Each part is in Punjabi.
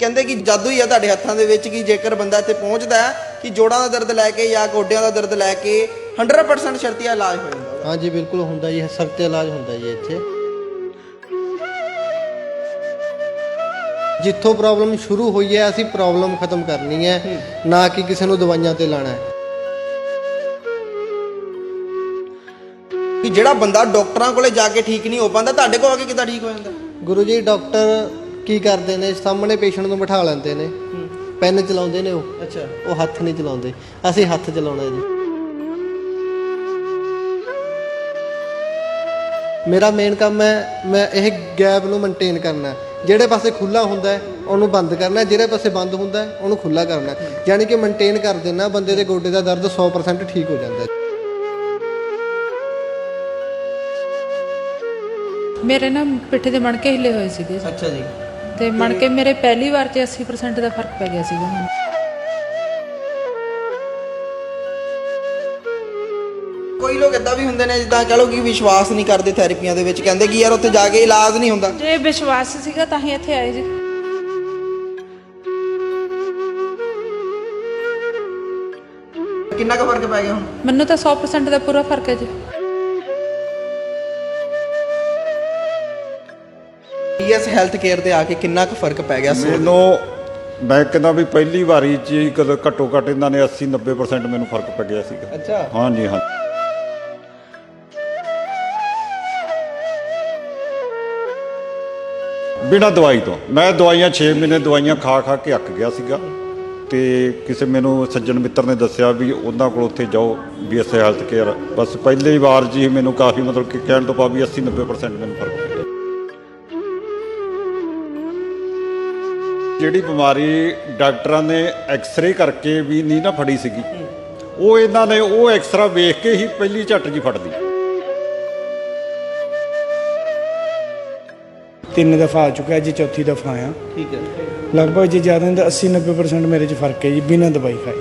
ਕਹਿੰਦੇ ਕਿ ਜਾਦੂ ਹੀ ਆ ਤੁਹਾਡੇ ਹੱਥਾਂ ਦੇ ਵਿੱਚ ਕਿ ਜੇਕਰ ਬੰਦਾ ਇੱਥੇ ਪਹੁੰਚਦਾ ਹੈ ਕਿ ਜੋੜਾਂ ਦਾ ਦਰਦ ਲੈ ਕੇ ਜਾਂ ਗੋਡਿਆਂ ਦਾ ਦਰਦ ਲੈ ਕੇ 100% ਸ਼ਰਤੀਆ ਇਲਾਜ ਹੋ ਜਾਂਦਾ। ਹਾਂਜੀ ਬਿਲਕੁਲ ਹੁੰਦਾ ਜੀ ਸਖਤ ਇਲਾਜ ਹੁੰਦਾ ਜੀ ਇੱਥੇ। ਜਿੱਥੋਂ ਪ੍ਰੋਬਲਮ ਸ਼ੁਰੂ ਹੋਈ ਹੈ ਅਸੀਂ ਪ੍ਰੋਬਲਮ ਖਤਮ ਕਰਨੀ ਹੈ। ਨਾ ਕਿ ਕਿਸੇ ਨੂੰ ਦਵਾਈਆਂ ਤੇ ਲਾਣਾ ਹੈ। ਕਿ ਜਿਹੜਾ ਬੰਦਾ ਡਾਕਟਰਾਂ ਕੋਲੇ ਜਾ ਕੇ ਠੀਕ ਨਹੀਂ ਹੋ ਪਾਉਂਦਾ ਤੁਹਾਡੇ ਕੋਲ ਆ ਕੇ ਕਿੱਦਾਂ ਠੀਕ ਹੋ ਜਾਂਦਾ? ਗੁਰੂ ਜੀ ਡਾਕਟਰ ਕੀ ਕਰਦੇ ਨੇ? ਸਾਹਮਣੇ ਪੇਸ਼ੈਂਟ ਨੂੰ ਬਿਠਾ ਲੈਂਦੇ ਨੇ। ਪੈਨ ਚਲਾਉਂਦੇ ਨੇ ਉਹ। ਅੱਛਾ। ਉਹ ਹੱਥ ਨਹੀਂ ਚਲਾਉਂਦੇ। ਅਸੀਂ ਹੱਥ ਚਲਾਉਣਾ ਜੀ ਮੇਰਾ ਮੇਨ ਕੰਮ ਹੈ ਮੈਂ ਇਹ ਗੈਪ ਨੂੰ ਮੇਨਟੇਨ ਕਰਨਾ। ਜਿਹੜੇ ਪਾਸੇ ਖੁੱਲਾ ਹੁੰਦਾ ਉਹਨੂੰ ਬੰਦ ਕਰਨਾ ਜਿਹੜੇ ਪਾਸੇ ਬੰਦ ਹੁੰਦਾ ਉਹਨੂੰ ਖੁੱਲਾ ਕਰਨਾ। ਯਾਨੀ ਕਿ ਮੇਨਟੇਨ ਕਰ ਦੇਣਾ ਬੰਦੇ ਦੇ ਗੋਡੇ ਦਾ ਦਰਦ 100% ਠੀਕ ਹੋ ਜਾਂਦਾ ਮੇਰੇ ਨਾ ਪਿੱਠੇ ਦੇ ਮਣਕੇ ਹਿੱਲੇ ਹੋਏ ਸੀਗੇ। ਅੱਛਾ ਜੀ। ਤੇ ਮਣਕੇ ਮੇਰੇ ਪਹਿਲੀ ਵਾਰ 'ਚ 80% ਦਾ ਫ਼ਰਕ ਪੈ ਗਿਆ ਸੀਗਾ ਮੈਨੂੰ। ਕੋਈ ਲੋਕ ਇਦਾਂ ਵੀ ਹੁੰਦੇ ਨੇ ਜਿੱਦਾਂ ਕਹ ਲਓ ਕਿ ਵਿਸ਼ਵਾਸ ਨਹੀਂ ਕਰਦੇ ਥੈਰੇਪੀਆਂ ਦੇ ਵਿੱਚ ਕਹਿੰਦੇ ਕਿ ਯਾਰ ਉੱਥੇ ਜਾ ਕੇ ਇਲਾਜ ਨਹੀਂ ਹੁੰਦਾ। ਜੇ ਵਿਸ਼ਵਾਸ ਸੀਗਾ ਤਾਂ ਹੀ ਇੱਥੇ ਆਏ ਜੀ। ਕਿੰਨਾ ਕੁ ਫ਼ਰਕ ਪੈ ਗਿਆ ਹੁਣ? ਮੈਨੂੰ ਤਾਂ 100% ਦਾ ਪੂਰਾ ਫ਼ਰਕ ਹੈ ਜੀ। ਹੈਲਥ ਕੇਅਰ ਤੇ ਆ ਕੇ ਕਿੰਨਾ ਕੁ ਫ਼ਰਕ ਪੈ ਗਿਆ ਸੋ ਮੈਨੂੰ ਮੈਂ ਕਹਿੰਦਾ ਵੀ ਪਹਿਲੀ ਵਾਰੀ ਚ ਹੀ ਕਦੋਂ ਘੱਟੋ ਘੱਟ ਇਹਨਾਂ ਨੇ 80 90% ਮੈਨੂੰ ਫ਼ਰਕ ਪੈ ਗਿਆ ਸੀਗਾ। ਅੱਛਾ। ਹਾਂਜੀ ਹਾਂ। ਬਿਨਾਂ ਦਵਾਈ ਤੋਂ। ਮੈਂ ਦਵਾਈਆਂ 6 ਮਹੀਨੇ ਦਵਾਈਆਂ ਖਾ ਖਾ ਕੇ ਅੱਕ ਗਿਆ ਸੀਗਾ ਤੇ ਕਿਸੇ ਮੈਨੂੰ ਸੱਜਣ ਮਿੱਤਰ ਨੇ ਦੱਸਿਆ ਵੀ ਉਹਨਾਂ ਕੋਲ ਉੱਥੇ ਜਾਓ ਬੀਐਸ ਹੈਲਥ ਕੇਅਰ ਬਸ ਪਹਿਲੀ ਵਾਰ ਜੀ ਮੈਨੂੰ ਕਾਫੀ ਮਤਲਬ ਕਿ ਕਹਿਣ ਤੋਂ ਪਾ ਵੀ 80 90% ਮੈਨੂੰ ਫ਼ਰਕ ਜਿਹੜੀ ਬਿਮਾਰੀ ਡਾਕਟਰਾਂ ਨੇ ਐਕਸ-ਰੇ ਕਰਕੇ ਵੀ ਨਹੀਂ ਨਾ ਫੜੀ ਸੀਗੀ ਉਹ ਇਹਨਾਂ ਨੇ ਉਹ ਐਕਸਰਾ ਵੇਖ ਕੇ ਹੀ ਪਹਿਲੀ ਝੱਟ ਜੀ ਫੜਦੀ। ਤਿੰਨ ਦਫਾ ਆ ਚੁੱਕਾ ਜੀ ਚੌਥੀ ਦਫਾ ਆ। ਠੀਕ ਹੈ। ਲਗਭਗ ਜੇ ਜ਼ਿਆਦਾ ਨਹੀਂ ਤਾਂ 80 90% ਮੇਰੇ 'ਚ ਫ਼ਰਕ ਹੈ ਜੀ ਬਿਨਾਂ ਦਵਾਈ ਖਾਏ।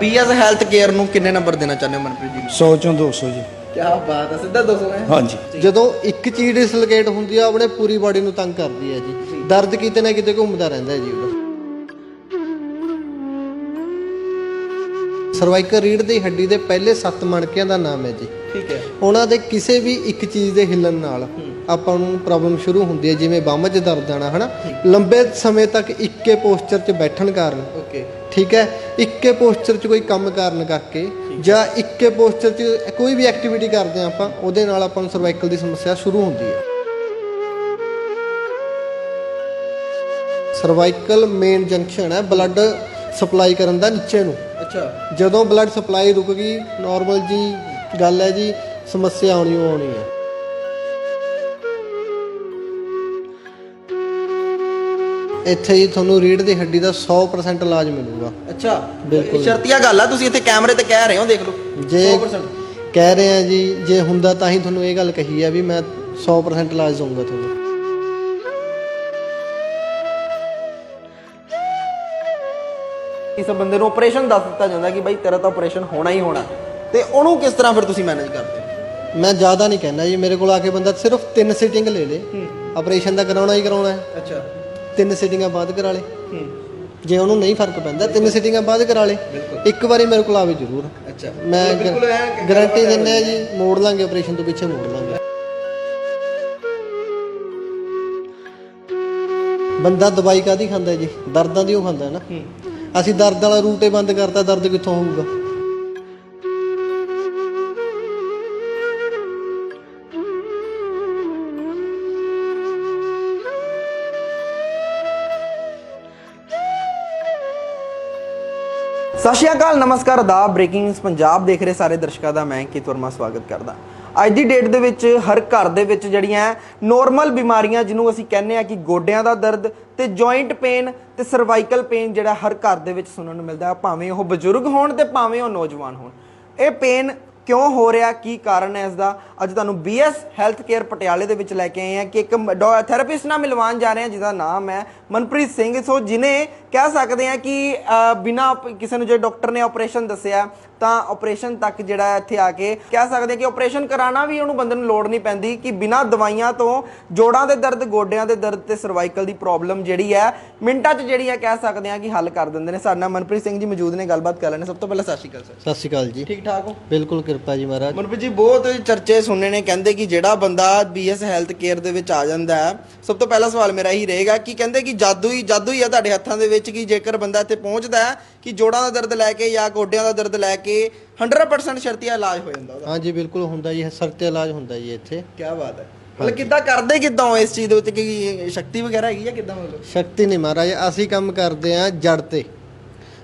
ਪੀਐਸ ਹੈਲਥ ਕੇਅਰ ਨੂੰ ਕਿੰਨੇ ਨੰਬਰ ਦੇਣਾ ਚਾਹੁੰਦੇ ਹੋ ਮਨਪ੍ਰੀਤ ਜੀ? 100 ਚੋਂ 200 ਜੀ। ਕੀ ਬਾਤ ਹੈ ਸਿੱਧਾ ਦੱਸੋ ਹੈ ਹਾਂਜੀ। ਜਦੋਂ ਇੱਕ ਚੀਜ਼ ਡਿਸਲੋਕੇਟ ਹੁੰਦੀ ਆ ਆਪਣੇ ਪੂਰੀ ਬਾਡੀ ਨੂੰ ਤੰਗ ਕਰਦੀ ਹੈ ਜੀ। ਦਰਦ ਕਿਤੇ ਨਾ ਕਿਤੇ ਘੁੰਮਦਾ ਰਹਿੰਦਾ ਹੈ ਜੀ ਉਹਦਾ ਸਰਵਾਈਕਲ ਰੀੜ ਦੀ ਹੱਡੀ ਦੇ ਪਹਿਲੇ 7 ਮਣਕਿਆਂ ਦਾ ਨਾਮ ਹੈ ਜੀ। ਠੀਕ ਹੈ। ਉਹਨਾਂ ਦੇ ਕਿਸੇ ਵੀ ਇੱਕ ਚੀਜ਼ ਦੇ ਹਿੱਲਣ ਨਾਲ ਆਪਾਂ ਨੂੰ ਪ੍ਰੋਬਲਮ ਸ਼ੁਰੂ ਹੁੰਦੀ ਹੈ ਜਿਵੇਂ ਬਾਹਾਂ 'ਚ ਦਰਦ ਆਣਾ ਹਨਾ? ਲੰਬੇ ਸਮੇਂ ਤੱਕ ਇੱਕੇ ਪੋਸਚਰ 'ਚ ਬੈਠਣ ਕਾਰਨ। ਓਕੇ ਠੀਕ ਹੈ? ਇੱਕੇ ਪੋਸਚਰ 'ਚ ਕੋਈ ਕੰਮ ਕਾਰਨ ਕਰਕੇ ਜਾਂ ਇੱਕੇ ਪੋਸਚਰ 'ਚ ਕੋਈ ਵੀ ਐਕਟੀਵਿਟੀ ਕਰਦੇ ਆ ਆਪਾਂ ਉਹਦੇ ਨਾਲ ਆਪਾਂ ਨੂੰ ਸਰਵਾਈਕਲ ਦੀ ਸਮੱਸਿਆ ਸ਼ੁਰੂ ਹੁੰਦੀ ਹੈ। ਸਰਵਾਈਕਲ ਮੇਨ ਜੰਕਸ਼ਨ ਹੈ ਬਲੱਡ ਸਪਲਾਈ ਕਰਨ ਦਾ ਨੀਚੇ ਨੂੰ। ਅੱਛਾ। ਜਦੋਂ ਬਲੱਡ ਸਪਲਾਈ ਰੁਕ ਗਈ ਨਾਰਮਲ ਜੀ ਗੱਲ ਹੈ ਜੀ ਸਮੱਸਿਆ ਆਉਣੀ ਓ ਆਉਣੀ ਹੈ। ਇੱਥੇ ਹੀ ਤੁਹਾਨੂੰ ਰੀੜ ਦੀ ਹੱਡੀ ਦਾ 100% ਇਲਾਜ ਮਿਲੂਗਾ। ਅੱਛਾ ਬਿਲਕੁਲ। ਸ਼ਰਤੀਆ ਗੱਲ ਆ ਤੁਸੀਂ ਇੱਥੇ ਕੈਮਰੇ ਤੇ ਕਹਿ ਰਹੇ ਹੋ ਦੇਖ ਲਓ ਜੇ 100% ਕਹਿ ਰਹੇ ਆ ਜੀ ਜੇ ਹੁੰਦਾ ਤਾਂ ਹੀ ਤੁਹਾਨੂੰ ਇਹ ਗੱਲ ਕਹੀ ਹੈ ਵੀ ਮੈਂ 100% ਇਲਾਜ ਦਊਂਗਾ ਤੁਹਾਨੂੰ। ਇਸ ਬੰਦੇ ਨੂੰ ਆਪਰੇਸ਼ਨ ਦੱਸ ਦਿੱਤਾ ਜਾਂਦਾ ਕਿ ਬਾਈ ਤੇਰਾ ਤਾਂ ਆਪਰੇਸ਼ਨ ਹੋਣਾ ਹੀ ਹੋਣਾ। ਤੇ ਉਹਨੂੰ ਕਿਸ ਤਰ੍ਹਾਂ ਫਿਰ ਤੁਸੀਂ ਮੈਨੇਜ ਕਰਦੇ ਹੋ? ਮੈਂ ਜ਼ਿਆਦਾ ਨਹੀਂ ਕਹਿਣਾ ਜੀ ਮੇਰੇ ਕੋਲ ਆ ਕੇ ਬੰਦਾ ਸਿਰਫ ਤਿੰਨ ਸੀਟਿੰਗ ਲੈ ਲੇ। ਆਪਰੇਸ਼ਨ ਤਾਂ ਕਰਾਉਣਾ ਹੀ ਕਰਾਉਣਾ ਹੈ। ਅੱਛਾ। ਤਿੰਨ ਸੀਟਿੰਗਾਂ ਬਾਅਦ ਕਰਾ ਲੇ। ਜੇ ਉਹਨੂੰ ਨਹੀਂ ਫ਼ਰਕ ਪੈਂਦਾ ਤਿੰਨ ਸੀਟਿੰਗਾਂ ਬਾਅਦ ਕਰਾ ਲੇ। ਇੱਕ ਵਾਰੀ ਮੇਰੇ ਕੋਲ ਆਵੇ ਜ਼ਰੂਰ। ਅੱਛਾ। ਮੈਂ ਗਾਰੰਟੀ ਦਿੰਦਾ ਜੀ ਮੋੜ ਲਾਂਗੇ ਆਪਰੇਸ਼ਨ ਤੋਂ ਪਿੱਛੇ ਮੋੜ ਲਾਂਗੇ। ਬੰਦਾ ਦਵਾਈ ਕਾਦੀ ਖਾਂਦਾ ਜੀ? ਦਰਦਾਂ ਦੀ ਉਹ ਖਾਂਦਾ ਹੈ ਨਾ। ਅਸੀਂ ਦਰਦ ਵਾਲਾ ਰੂਟ ਬੰਦ ਕਰਤਾ ਦਰਦ ਕਿੱਥੋਂ ਹੋਊਗਾ? ਸਤਿ ਸ਼੍ਰੀ ਅਕਾਲ, ਨਮਸਕਾਰ ਦਾ ਬ੍ਰੇਕਿੰਗ ਨਿਊਜ਼ ਪੰਜਾਬ ਦੇਖ ਰਹੇ ਸਾਰੇ ਦਰਸ਼ਕਾਂ ਦਾ, ਮੈਂ ਅੰਕਿਤ ਵਰਮਾ ਸਵਾਗਤ ਕਰਦਾ। ਅੱਜ ਦੀ ਡੇਟ ਦੇ ਵਿੱਚ ਹਰ ਘਰ ਦੇ ਵਿੱਚ ਜਿਹੜੀਆਂ ਨੋਰਮਲ ਬਿਮਾਰੀਆਂ ਜਿਹਨੂੰ ਅਸੀਂ ਕਹਿੰਦੇ ਆ ਕਿ ਗੋਡਿਆਂ ਦਾ ਦਰਦ ਤੇ ਜੁਆਇੰਟ ਪੇਨ ਤੇ ਸਰਵਾਈਕਲ ਪੇਨ ਜਿਹੜਾ ਹਰ ਘਰ ਦੇ ਵਿੱਚ ਸੁਣਨ ਨੂੰ ਮਿਲਦਾ ਭਾਵੇਂ ਉਹ ਬਜ਼ੁਰਗ ਹੋਣ ਤੇ ਭਾਵੇਂ ਉਹ ਨੌਜਵਾਨ ਹੋਣ। ਇਹ ਪੇਨ ਕਿਉਂ ਹੋ ਰਿਹਾ, ਕੀ ਕਾਰਨ ਹੈ ਇਸ ਦਾ ਅੱਜ ਤੁਹਾਨੂੰ ਬੀਐਸ ਹੈਲਥ ਕੇਅਰ ਪਟਿਆਲੇ ਦੇ ਵਿੱਚ ਲੈ ਕੇ ਆਏ ਹਾਂ ਕਿ ਇੱਕ ਥੈਰੇਪਿਸਟ ਨਾਲ ਮਿਲਵਾਉਣ ਜਾ ਰਹੇ ਹਾਂ, ਜਿਹਦਾ ਨਾਮ ਹੈ ਮਨਪ੍ਰੀਤ ਸਿੰਘ ਸੋ ਜਿਨੇ ਕਹਿ ਸਕਦੇ ਆ ਕਿ ਬਿਨਾਂ ਕਿਸੇ ਨੂੰ ਜੇ ਡਾਕਟਰ ਨੇ ਆਪਰੇਸ਼ਨ ਦੱਸਿਆ ਤਾਂ ਆਪਰੇਸ਼ਨ ਤੱਕ ਜਿਹੜਾ ਇੱਥੇ ਆ ਕੇ ਕਹਿ ਸਕਦੇ ਕਿ ਆਪਰੇਸ਼ਨ ਕਰਾਉਣਾ ਵੀ ਉਹਨੂੰ ਬੰਦੇ ਨੂੰ ਲੋੜ ਨਹੀਂ ਪੈਂਦੀ ਕਿ ਬਿਨਾਂ ਦਵਾਈਆਂ ਤੋਂ ਜੋੜਾਂ ਦੇ ਦਰਦ ਗੋਡਿਆਂ ਦੇ ਦਰਦ ਤੇ ਸਰਵਾਈਕਲ ਦੀ ਪ੍ਰੋਬਲਮ ਜਿਹੜੀ ਹੈ ਮਿੰਟਾਂ 'ਚ ਜਿਹੜੀ ਹੈ ਕਹਿ ਸਕਦੇ ਆ ਕਿ ਹੱਲ ਕਰ ਦਿੰਦੇ ਨੇ। ਸਾਡੇ ਨਾਲ ਮਨਪ੍ਰੀਤ ਸਿੰਘ ਜੀ ਮੌਜੂਦ ਨੇ ਗੱਲਬਾਤ ਕਰ ਲੈਣੇ। ਸਭ ਤੋਂ ਪਹਿਲਾਂ ਸਤਿ ਸ਼੍ਰੀ ਅਕਾਲ ਸਰ। ਸਤਿ ਸ਼੍ਰੀ ਅਕਾਲ ਜੀ। ਠੀਕ ਠਾਕ ਹੋ? ਬਿਲਕੁਲ ਕਿਰਪਾ ਜੀ ਮਹਾਰਾਜ। ਮਨਪ੍ਰੀਤ ਜੀ ਬਹੁਤ ਚਰਚੇ ਸੁਣਨੇ ਨੇ ਕਹਿੰਦੇ ਕਿ ਜਿਹੜਾ ਬੰਦਾ ਬੀਐਸ ਹੈਲਥ ਕੇਅਰ ਦੇ ਵਿੱਚ ਆ ਜਾਂਦਾ ਹੈ ਸਭ ਤੋਂ ਪਹਿਲਾ ਸਵਾਲ ਮੇਰਾ ਇਹੀ ਰਹੇਗਾ ਕਿ ਕਹਿੰਦੇ ਕਿ ਜਾਦੂ ਹੀ ਜਾਦੂ ਹੀ ਆ ਤੁਹਾਡੇ ਹੱਥਾਂ ਦੇ ਵਿੱਚ ਕਿ ਜੇਕਰ ਬੰਦਾ ਇੱਥੇ ਪਹੁੰਚਦਾ ਹੈ ਕਿ ਜੋੜਾਂ ਦਾ ਦਰਦ ਲੈ ਕੇ ਜਾਂ ਗੋਡਿਆਂ ਦਾ ਦਰਦ ਲੈ ਕੇ 100% ਸ਼ਰਤੀਆ ਇਲਾਜ ਹੋ ਜਾਂਦਾ ਉਹਦਾ। ਹਾਂਜੀ ਬਿਲਕੁਲ ਹੁੰਦਾ ਜੀ ਸਰਤੇ ਇਲਾਜ ਹੁੰਦਾ ਜੀ ਇੱਥੇ। ਕੀ ਬਾਤ ਹੈ। ਮਤਲਬ ਕਿੱਦਾਂ ਕਰਦੇ ਕਿੱਦਾਂ ਹੋ ਇਸ ਚੀਜ਼ ਦੇ ਉੱਤੇ ਕਿ ਸ਼ਕਤੀ ਵਗੈਰਾ ਹੈਗੀ ਆ ਕਿੱਦਾਂ ਮਤਲਬ? ਸ਼ਕਤੀ ਨਹੀਂ ਮਹਾਰਾਜ ਅਸੀਂ ਕੰਮ ਕਰਦੇ ਆ ਜੜ ਤੇ।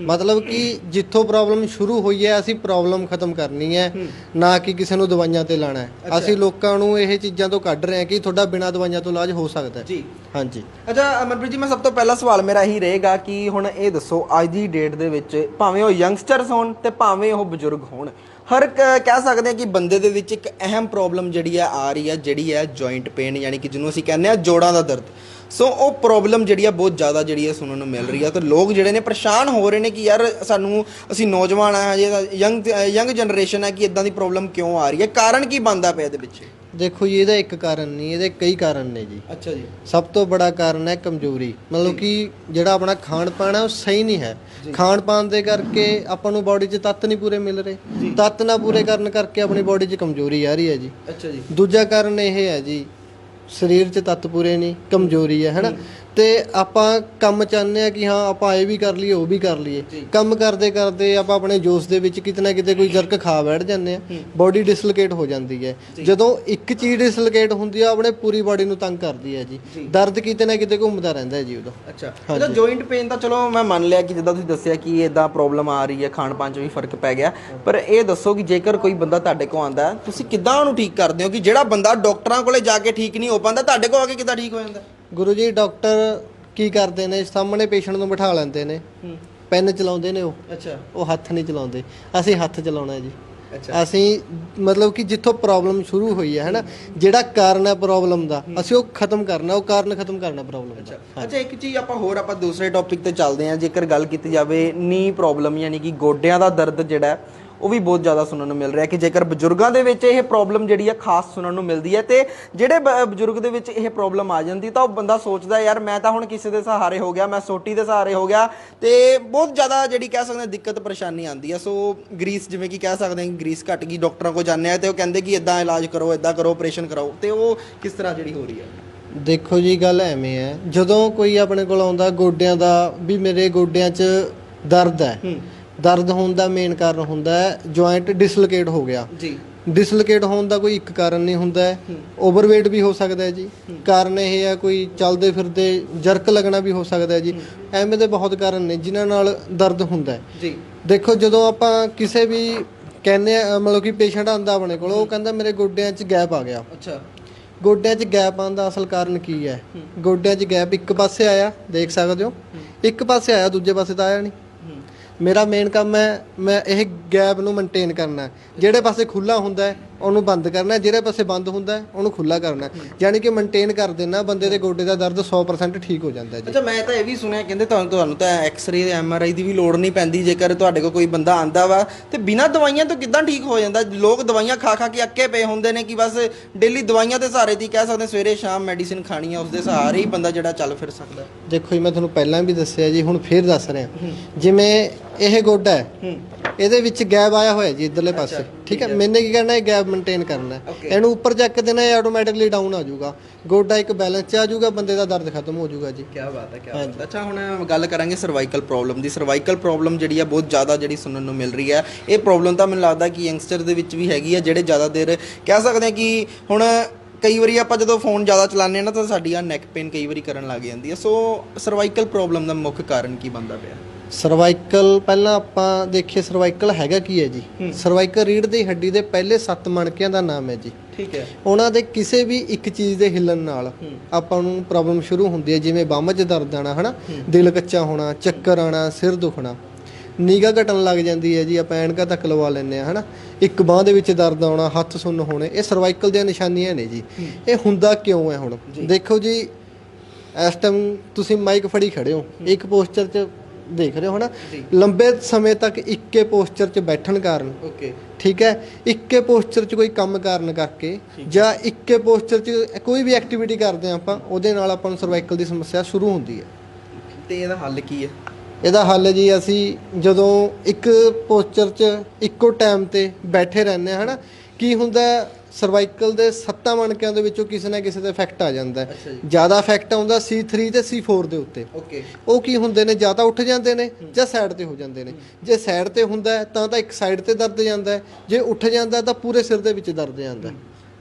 ਮਤਲਬ ਕਿ ਜਿੱਥੋਂ ਪ੍ਰੋਬਲਮ ਸ਼ੁਰੂ ਹੋਈ ਹੈ ਅਸੀਂ ਪ੍ਰੋਬਲਮ ਖਤਮ ਕਰਨੀ ਹੈ। ਨਾ ਕਿ ਕਿਸੇ ਨੂੰ ਦਵਾਈਆਂ ਤੇ ਲਾਣਾ ਹੈ। ਅਸੀਂ ਲੋਕਾਂ ਨੂੰ ਇਹ ਚੀਜ਼ਾਂ ਤੋਂ ਕੱਢ ਰਹੇ ਹਾਂ ਕਿ ਤੁਹਾਡਾ ਬਿਨਾਂ ਦਵਾਈਆਂ ਤੋਂ ਇਲਾਜ ਹੋ ਸਕਦਾ ਹੈ। ਜੀ। ਹਾਂਜੀ। ਅੱਛਾ ਮਨਪ੍ਰੀਤ ਜੀ ਮੈਂ ਸਭ ਤੋਂ ਪਹਿਲਾ ਸਵਾਲ ਮੇਰਾ ਇਹੀ ਰਹੇਗਾ ਕਿ ਹੁਣ ਇਹ ਦੱਸੋ ਅੱਜ ਦੀ ਡੇਟ ਦੇ ਵਿੱਚ ਭਾਵੇਂ ਉਹ ਯੰਗਸਟਰਸ ਹੋਣ ਤੇ ਭਾਵੇਂ ਉਹ ਬਜ਼ੁਰਗ ਹੋਣ ਹਰ ਕਹਿ ਸਕਦੇ ਆ ਕਿ ਬੰਦੇ ਦੇ ਵਿੱਚ ਇੱਕ ਅਹਿਮ ਪ੍ਰੋਬਲਮ ਜਿਹੜੀ ਆ ਆ ਰਹੀ ਹੈ ਜਿਹੜੀ ਹੈ ਜੁਆਇੰਟ ਪੇਨ ਯਾਨੀ ਕਿ ਜਿਹਨੂੰ ਅਸੀਂ ਕਹਿੰਦੇ ਆ ਜੋੜਾਂ ਦਾ ਦਰਦ। ਸੋ ਉਹ ਪ੍ਰੋਬਲਮ ਜਿਹੜੀ ਆ ਬਹੁਤ ਜ਼ਿਆਦਾ ਜਿਹੜੀ ਹੈ ਸੁਣਨ ਨੂੰ ਮਿਲ ਰਹੀ ਆ ਤੇ ਲੋਕ ਜਿਹੜੇ ਨੇ ਪਰੇਸ਼ਾਨ ਹੋ ਰਹੇ ਨੇ ਕਿ ਯਾਰ ਸਾਨੂੰ ਅਸੀਂ ਨੌਜਵਾਨ ਆ ਹਜੇ ਯੰਗ ਯੰਗ ਜਨਰੇਸ਼ਨ ਹੈ ਕਿ ਇਦਾਂ ਦੀ ਪ੍ਰੋਬਲਮ ਕਿਉਂ ਆ ਰਹੀ ਹੈ? ਕਾਰਨ ਕੀ ਬਣਦਾ ਪਿਆ ਇਹਦੇ ਪਿੱਛੇ? ਦੇਖੋ ਜੀ ਇਹਦਾ ਇੱਕ ਕਾਰਨ ਨਹੀਂ ਇਹਦੇ ਕਈ ਕਾਰਨ ਨੇ ਜੀ। ਅੱਛਾ ਜੀ। ਸਭ ਤੋਂ ਬੜਾ ਕਾਰਨ ਹੈ ਕਮਜ਼ੋਰੀ। ਮਤਲਬ ਕਿ ਜਿਹੜਾ ਆਪਣਾ ਖਾਣ ਪਾਣ ਹੈ ਉਹ ਸਹੀ ਨਹੀਂ ਹੈ। ਖਾਣ ਪਾਣ ਦੇ ਕਰਕੇ ਆਪਾਂ ਨੂੰ ਬਾਡੀ 'ਚ ਤੱਤ ਨਹੀਂ ਪੂਰੇ ਮਿਲ ਰਹੇ। ਤੱਤ ਨਾ ਪੂਰੇ ਕਰਨ ਕਰਕੇ ਆਪਣੀ ਬਾਡੀ 'ਚ ਕਮਜ਼ੋਰੀ ਆ ਰਹੀ ਹੈ ਜੀ। ਅੱਛਾ ਜੀ। ਦੂਜਾ ਕਾਰਨ ਇਹ ਹੈ ਜੀ ਸਰੀਰ 'ਚ ਤੱਤ ਪੂਰੇ ਨਹੀਂ ਕਮਜ਼ੋਰੀ ਹੈ ਹੈਨਾ? ਤੇ ਆਪਾਂ ਕੰਮ ਚਾਹੁੰਦੇ ਆ ਕਿ ਹਾਂ ਆਪਾਂ ਇਹ ਵੀ ਕਰ ਲਈਏ ਉਹ ਵੀ ਕਰ ਲਈਏ। ਕੰਮ ਕਰਦੇ ਕਰਦੇ ਆਪਾਂ ਆਪਣੇ ਜੋਸ਼ ਦੇ ਵਿੱਚ ਕਿਤੇ ਨਾ ਕਿਤੇ ਕੋਈ ਜਰਕ ਖਾ ਬੈਠ ਜਾਂਦੇ ਆ ਬਾਡੀ ਡਿਸਲੋਕੇਟ ਹੋ ਜਾਂਦੀ ਹੈ। ਜਦੋਂ ਇੱਕ ਚੀਜ਼ ਡਿਸਲੋਕੇਟ ਹੁੰਦੀ ਆ ਆਪਣੇ ਪੂਰੀ ਬਾਡੀ ਨੂੰ ਤੰਗ ਕਰਦੀ ਹੈ ਜੀ। ਦਰਦ ਕਿਤੇ ਨਾ ਕਿਤੇ ਘੁੰਮਦਾ ਰਹਿੰਦਾ ਹੈ ਜੀ ਉਹਦਾ ਅੱਛਾ। ਇਹਦਾ ਜੁਆਇੰਟ ਪੇਨ ਤਾਂ ਚਲੋ ਮੈਂ ਮੰਨ ਲਿਆ ਕਿ ਜਿੱਦਾਂ ਤੁਸੀਂ ਦੱਸਿਆ ਕਿ ਇਦਾਂ ਪ੍ਰੋਬਲਮ ਆ ਰਹੀ ਹੈ ਖਾਣ ਪਾਣ 'ਚ ਵੀ ਫ਼ਰਕ ਪੈ ਗਿਆ। ਪਰ ਇਹ ਦੱਸੋ ਕਿ ਜੇਕਰ ਕੋਈ ਬੰਦਾ ਤੁਹਾਡੇ ਕੋਲ ਆਂਦਾ ਤੁਸੀਂ ਕਿੱਦਾਂ ਉਹਨੂੰ ਠੀਕ ਕਰਦੇ ਹੋ ਕਿ ਜਿਹੜਾ ਬੰਦਾ ਡਾਕਟਰਾਂ ਕੋਲੇ ਜਾ ਕੇ ਠੀਕ ਨਹੀਂ ਹੋ ਪਾਉਂਦਾ ਤੁਹਾਡੇ ਕੋਲ ਆ ਕੇ ਕਿੱਦਾਂ ਠੀਕ ਹੋ ਜਾਂਦਾ? ਗੁਰੂ ਜੀ ਡਾਕਟਰ ਕੀ ਕਰਦੇ ਨੇ? ਸਾਹਮਣੇ ਪੇਸ਼ੈਂਟ ਨੂੰ ਬਿਠਾ ਲੈਂਦੇ ਨੇ। ਪੈਨ ਚਲਾਉਂਦੇ ਨੇ ਉਹ। ਅੱਛਾ। ਉਹ ਹੱਥ ਨਹੀਂ ਚਲਾਉਂਦੇ। ਅਸੀਂ ਹੱਥ ਚਲਾਉਣਾ ਹੈ ਜੀ। ਅੱਛਾ। ਅਸੀਂ ਮਤਲਬ ਕਿ ਜਿੱਥੋਂ ਪ੍ਰੋਬਲਮ ਸ਼ੁਰੂ ਹੋਈ ਹੈ ਹੈਨਾ? ਜਿਹੜਾ ਕਾਰਨ ਹੈ ਪ੍ਰੋਬਲਮ ਦਾ ਅਸੀਂ ਉਹ ਖਤਮ ਕਰਨਾ ਉਹ ਕਾਰਨ ਖਤਮ ਕਰਨਾ ਪ੍ਰੋਬਲਮ ਦਾ। ਅੱਛਾ। ਇੱਕ ਚੀਜ਼ ਆਪਾਂ ਹੋਰ ਆਪਾਂ ਦੂਸਰੇ ਟੌਪਿਕ ਤੇ ਚੱਲਦੇ ਹਾਂ। ਜੇਕਰ ਗੱਲ ਕੀਤੀ ਜਾਵੇ ਨੀ ਪ੍ਰੋਬਲਮ ਯਾਨੀ ਕਿ ਗੋਡਿਆਂ ਦਾ ਦਰਦ ਜਿਹੜਾ ਉਹ ਵੀ ਬਹੁਤ ਜ਼ਿਆਦਾ ਸੁਣਨ ਨੂੰ ਮਿਲ ਰਿਹਾ ਕਿ ਜੇਕਰ ਬਜ਼ੁਰਗਾਂ ਦੇ ਵਿੱਚ ਇਹ ਪ੍ਰੋਬਲਮ ਜਿਹੜੀ ਹੈ ਖਾਸ ਸੁਣਨ ਨੂੰ ਮਿਲਦੀ ਹੈ ਤੇ ਜਿਹੜੇ ਬਜ਼ੁਰਗ ਦੇ ਵਿੱਚ ਇਹ ਪ੍ਰੋਬਲਮ ਆ ਜਾਂਦੀ ਤਾਂ ਉਹ ਬੰਦਾ ਸੋਚਦਾ ਯਾਰ ਮੈਂ ਤਾਂ ਹੁਣ ਕਿਸੇ ਦੇ ਸਹਾਰੇ ਹੋ ਗਿਆ ਮੈਂ ਸੋਟੀ ਦੇ ਸਹਾਰੇ ਹੋ ਗਿਆ। ਤੇ ਬਹੁਤ ਜ਼ਿਆਦਾ ਜਿਹੜੀ ਕਹਿ ਸਕਦੇ ਦਿੱਕਤ ਪਰੇਸ਼ਾਨੀ ਆਉਂਦੀ ਹੈ। ਸੋ ਗਰੀਸ ਜਿਵੇਂ ਕਿ ਕਹਿ ਸਕਦੇ ਹਾਂ ਗਰੀਸ ਘਟ ਗਈ ਡਾਕਟਰਾਂ ਕੋਲ ਜਾਂਦੇ ਆ ਤੇ ਉਹ ਕਹਿੰਦੇ ਕਿ ਇਦਾਂ ਇਲਾਜ ਕਰੋ ਇਦਾਂ ਕਰੋ ਆਪਰੇਸ਼ਨ ਕਰਾਓ। ਤੇ ਉਹ ਕਿਸ ਤਰ੍ਹਾਂ ਜਿਹੜੀ ਹੋ ਰਹੀ ਹੈ? ਦੇਖੋ ਜੀ ਗੱਲ ਐਵੇਂ ਹੈ। ਜਦੋਂ ਕੋਈ ਆਪਣੇ ਕੋਲ ਆਉਂਦਾ ਗੋਡਿਆਂ ਦਾ ਵੀ ਮੇਰੇ ਗੋਡਿਆਂ 'ਚ ਦਰਦ ਹੈ। ਦਰਦ ਹੋਣ ਦਾ ਮੇਨ ਕਾਰਨ ਹੁੰਦਾ ਹੈ ਜੁਆਇੰਟ ਡਿਸਲੋਕੇਟ ਹੋ ਗਿਆ। ਜੀ। ਡਿਸਲੋਕੇਟ ਹੋਣ ਦਾ ਕੋਈ ਇੱਕ ਕਾਰਨ ਨਹੀਂ ਹੁੰਦਾ ਓਵਰਵੇਟ ਵੀ ਹੋ ਸਕਦਾ ਹੈ ਜੀ। ਕਾਰਨ ਇਹ ਹੈ ਕੋਈ ਚੱਲਦੇ ਫਿਰਦੇ ਜਰਕ ਲੱਗਣਾ ਵੀ ਹੋ ਸਕਦਾ ਹੈ ਜੀ। ਐਵੇਂ ਦੇ ਬਹੁਤ ਕਾਰਨ ਨੇ ਜਿਨ੍ਹਾਂ ਨਾਲ ਦਰਦ ਹੁੰਦਾ ਹੈ। ਜੀ। ਦੇਖੋ ਜਦੋਂ ਆਪਾਂ ਕਿਸੇ ਵੀ ਕਹਿੰਦੇ ਆ ਮਤਲਬ ਕਿ ਪੇਸ਼ੈਂਟ ਆਂਦਾ ਆਪਣੇ ਕੋਲ ਉਹ ਕਹਿੰਦਾ ਮੇਰੇ ਗੋਡਿਆਂ 'ਚ ਗੈਪ ਆ ਗਿਆ। ਅੱਛਾ। ਗੋਡਿਆਂ 'ਚ ਗੈਪ ਆਉਣ ਦਾ ਅਸਲ ਕਾਰਨ ਕੀ ਹੈ? ਗੋਡਿਆਂ 'ਚ ਗੈਪ ਇੱਕ ਪਾਸੇ ਆਇਆ ਦੇਖ ਸਕਦੇ ਹੋ। ਇੱਕ ਪਾਸੇ ਆਇਆ ਦੂਜੇ ਪਾਸੇ ਤਾਂ ਆਇਆ ਨਹੀਂ। ਮੇਰਾ ਮੇਨ ਕੰਮ ਹੈ ਮੈਂ ਇਹ ਗੈਪ ਨੂੰ ਮੇਨਟੇਨ ਕਰਨਾ ਜਿਹੜੇ ਪਾਸੇ ਖੁੱਲਾ ਹੁੰਦਾ ਉਹਨੂੰ ਬੰਦ ਕਰਨਾ ਹੈ, ਜਿਹੜੇ ਪਾਸੇ ਬੰਦ ਹੁੰਦਾ ਹੈ ਉਹਨੂੰ ਖੁੱਲਾ ਕਰਨਾ ਹੈ। ਯਾਨੀ ਕਿ ਮੇਨਟੇਨ ਕਰ ਦੇਣਾ ਬੰਦੇ ਦੇ ਗੋਡੇ ਦਾ ਦਰਦ 100% ਠੀਕ ਹੋ ਜਾਂਦਾ ਹੈ ਜੀ। ਅੱਛਾ ਮੈਂ ਤਾਂ ਇਹ ਵੀ ਸੁਣਿਆ ਕਹਿੰਦੇ ਤੁਹਾਨੂੰ ਤੁਹਾਨੂੰ ਤਾਂ ਐਕਸ-ਰੇ ਐਮ-ਆਰ-ਆਈ ਦੀ ਵੀ ਲੋੜ ਨਹੀਂ ਪੈਂਦੀ ਜੇਕਰ ਤੁਹਾਡੇ ਕੋਲ ਕੋਈ ਬੰਦਾ ਆਂਦਾ ਵਾ ਤੇ ਬਿਨਾਂ ਦਵਾਈਆਂ ਤੋਂ ਕਿੱਦਾਂ ਠੀਕ ਹੋ ਜਾਂਦਾ? ਲੋਕ ਦਵਾਈਆਂ ਖਾ ਖਾ ਕੇ ਅੱਕੇ ਪਏ ਹੁੰਦੇ ਨੇ ਕਿ ਬਸ ਡੇਲੀ ਦਵਾਈਆਂ ਦੇ ਸਹਾਰੇ ਦੀ ਕਹਿ ਸਕਦੇ ਸਵੇਰੇ ਸ਼ਾਮ ਮੈਡੀਸਿਨ ਖਾਣੀ ਆ ਉਸ ਦੇ ਸਹਾਰੇ ਹੀ ਬੰਦਾ ਜਿਹੜਾ ਚੱਲ ਫਿਰ ਸਕਦਾ ਦੇਖੋ ਜੀ ਮੈਂ ਤੁਹਾਨੂੰ ਪਹਿਲਾਂ ਵੀ ਦੱਸਿਆ ਜੀ ਹੁਣ ਫੇਰ ਦੱਸ ਰਿਹਾ। ਜਿਵੇਂ ਇਹ ਗੋਡਾ ਹੈ ਇਹਦੇ ਵਿੱਚ ਗੈਪ ਆਇਆ ਹੋਇਆ ਜੀ ਇਧਰਲੇ ਪਾਸੇ। ਠੀਕ ਹੈ ਮੈਨੇ ਕੀ ਕਰਨਾ ਹੈ ਗੈਪ ਮੇਨਟੇਨ ਕਰਨਾ ਹੈ। Okay. ਇਹਨੂੰ ਉੱਪਰ ਚੱਕ ਦੇਣਾ ਹੈ ਆਟੋਮੈਟਿਕਲੀ ਡਾਊਨ ਆ ਜਾਊਗਾ। ਗੋਡਾ ਇੱਕ ਬੈਲੈਂਸ 'ਚ ਆ ਜਾਊਗਾ ਬੰਦੇ ਦਾ ਦਰਦ ਖਤਮ ਹੋ ਜਾਊਗਾ ਜੀ। ਕੀ ਬਾਤ ਹੈ ਕੀ ਬਾਤ ਹੈ। ਅੱਛਾ ਹੁਣ ਗੱਲ ਕਰਾਂਗੇ ਸਰਵਾਈਕਲ ਪ੍ਰੋਬਲਮ ਦੀ। ਸਰਵਾਈਕਲ ਪ੍ਰੋਬਲਮ ਜਿਹੜੀ ਆ ਬਹੁਤ ਜ਼ਿਆਦਾ ਜਿਹੜੀ ਸੁਣਨ ਨੂੰ ਮਿਲ ਰਹੀ ਹੈ। ਇਹ ਪ੍ਰੋਬਲਮ ਤਾਂ ਮੈਨੂੰ ਲੱਗਦਾ ਕਿ ਯੰਗਸਟਰ ਦੇ ਵਿੱਚ ਵੀ ਹੈਗੀ ਆ ਜਿਹੜੇ ਜ਼ਿਆਦਾ ਦੇਰ ਕਹਿ ਸਕਦੇ ਆ ਕਿ ਹੁਣ ਕਈ ਵਾਰੀ ਆਪਾਂ ਜਦੋਂ ਫੋਨ ਜ਼ਿਆਦਾ ਚਲਾਉਂਦੇ ਆ ਨਾ ਤਾਂ ਸਾਡੀ ਆ ਨੈਕ ਪੇਨ ਕਈ ਵਾਰੀ ਕਰਨ ਲੱਗ ਜਾਂਦੀ ਹੈ। ਸੋ ਸਰਵਾਈਕਲ ਪ੍ਰੋਬਲਮ ਦਾ ਮੁੱਖ ਕਾਰਨ ਕੀ ਬਣਦਾ ਪਿਆ? ਸਰਵਾਈਕਲ ਪਹਿਲਾਂ ਆਪਾਂ ਦੇਖੀਏ ਸਰਵਾਈਕਲ ਹੈਗਾ ਕੀ ਹੈ ਜੀ? ਸਰਵਾਈਕਲ ਰੀੜ ਦੀ ਹੱਡੀ ਦੇ ਪਹਿਲੇ 7 ਮਣਕਿਆਂ ਦਾ ਨਾਮ ਹੈ ਜੀ। ਠੀਕ ਹੈ। ਉਹਨਾਂ ਦੇ ਕਿਸੇ ਵੀ ਇੱਕ ਚੀਜ਼ ਦੇ ਹਿੱਲਣ ਨਾਲ ਆਪਾਂ ਨੂੰ ਪ੍ਰੋਬਲਮ ਸ਼ੁਰੂ ਹੁੰਦੀ ਹੈ ਜਿਵੇਂ ਬਾਹਾਂ 'ਚ ਦਰਦ ਆਣਾ ਹਨਾ? ਦਿਲ ਕੱਚਾ ਹੋਣਾ ਚੱਕਰ ਆਣਾ ਸਿਰ ਦੁਖਣਾ। ਨੀਗਾ ਘਟਣ ਲੱਗ ਜਾਂਦੀ ਹੈ ਜੀ ਆਪਾਂ ਐਨਕਾਂ ਤੱਕ ਲਵਾ ਲੈਂਦੇ ਆ ਹਨਾ? ਇੱਕ ਬਾਹ ਦੇ ਵਿੱਚ ਦਰਦ ਆਉਣਾ ਹੱਥ ਸੁੰਨ ਹੋਣੇ ਇਹ ਸਰਵਾਈਕਲ ਦੀਆਂ ਨਿਸ਼ਾਨੀਆਂ ਨੇ ਜੀ। ਇਹ ਹੁੰਦਾ ਕਿਉਂ ਹੈ ਹੁਣ? ਦੇਖੋ ਜੀ ਇਸ ਟਾਈਮ ਤੁਸੀਂ ਮਾਈਕ ਫੜੀ ਖੜੇ ਹੋ ਇੱਕ ਪੋਸਚਰ 'ਚ ਦੇਖ ਰਹੇ ਹੋ ਹਨਾ? ਲੰਬੇ ਸਮੇਂ ਤੱਕ ਇੱਕੇ ਪੋਸਚਰ 'ਚ ਬੈਠਣ ਕਾਰਨ। ਓਕੇ। ਠੀਕ ਹੈ? ਇੱਕੇ ਪੋਸਚਰ 'ਚ ਕੋਈ ਕੰਮ ਕਾਰਨ ਕਰਕੇ ਜਾਂ ਇੱਕੇ ਪੋਸਚਰ 'ਚ ਕੋਈ ਵੀ ਐਕਟੀਵਿਟੀ ਕਰਦੇ ਆਪਾਂ ਉਹਦੇ ਨਾਲ ਆਪਾਂ ਨੂੰ ਸਰਵਾਈਕਲ ਦੀ ਸਮੱਸਿਆ ਸ਼ੁਰੂ ਹੁੰਦੀ ਹੈ। ਤੇ ਇਹਦਾ ਹੱਲ ਕੀ ਹੈ? ਇਹਦਾ ਹੱਲ ਜੀ ਅਸੀਂ ਜਦੋਂ ਇੱਕ ਪੋਸਚਰ 'ਚ ਇੱਕੋ ਟਾਈਮ ਤੇ ਬੈਠੇ ਰਹਿੰਦੇ ਹਾਂ ਹਨਾ ਕੀ ਹੁੰਦਾ ਸਰਵਾਈਕਲ ਦੇ ਸੱਤਾਂ ਮਣਕਿਆਂ ਦੇ ਵਿੱਚੋਂ ਕਿਸੇ ਨਾ ਕਿਸੇ ਤੇ ਇਫੈਕਟ ਆ ਜਾਂਦਾ ਹੈ। ਅੱਛਾ ਜੀ। ਜ਼ਿਆਦਾ ਇਫੈਕਟ ਆਉਂਦਾ C3 ਤੇ C4 ਦੇ ਉੱਤੇ। ਓਕੇ ਉਹ ਕੀ ਹੁੰਦੇ ਨੇ? ਜਾਂ ਤਾਂ ਉੱਠ ਜਾਂਦੇ ਨੇ ਜਾਂ ਸਾਈਡ ਤੇ ਹੋ ਜਾਂਦੇ ਨੇ। ਜੇ ਸਾਈਡ ਤੇ ਹੁੰਦਾ ਹੈ, ਤਾਂ ਤਾਂ ਇੱਕ ਸਾਈਡ ਤੇ ਦਰਦ ਜਾਂਦਾ ਹੈ। ਜੇ ਉੱਠ ਜਾਂਦਾ ਹੈ, ਤਾਂ ਪੂਰੇ ਸਿਰ ਦੇ ਵਿੱਚ ਦਰਦ ਜਾਂਦਾ ਹੈ।